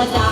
มาจาก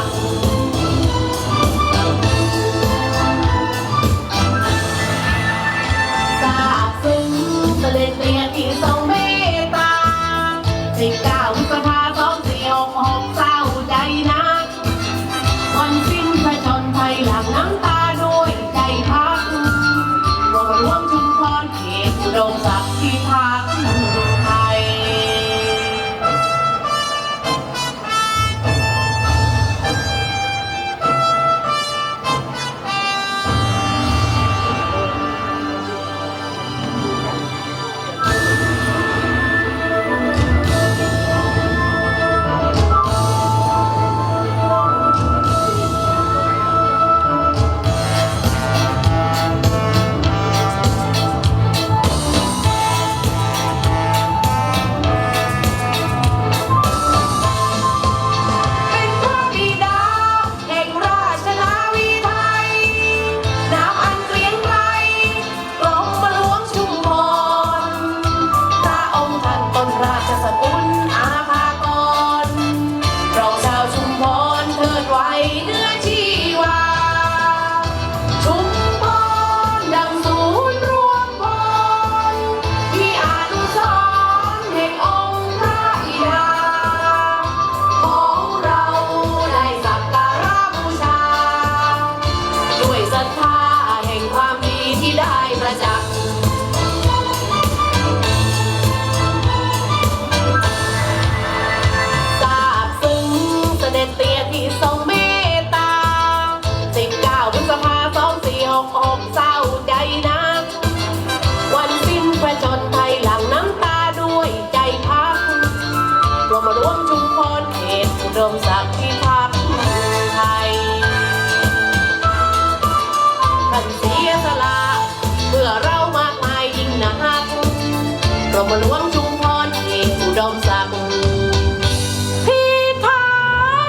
มหลวงชุมพรเอกอุดมศักดิ์พิทั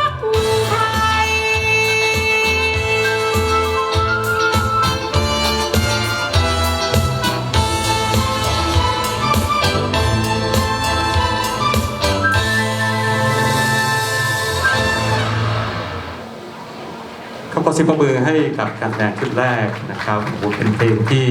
กษ์ไทยขอขอเสิบประมือให้กับการแสดงชุดแรกนะครับโอ้โหเป็นเพลงที่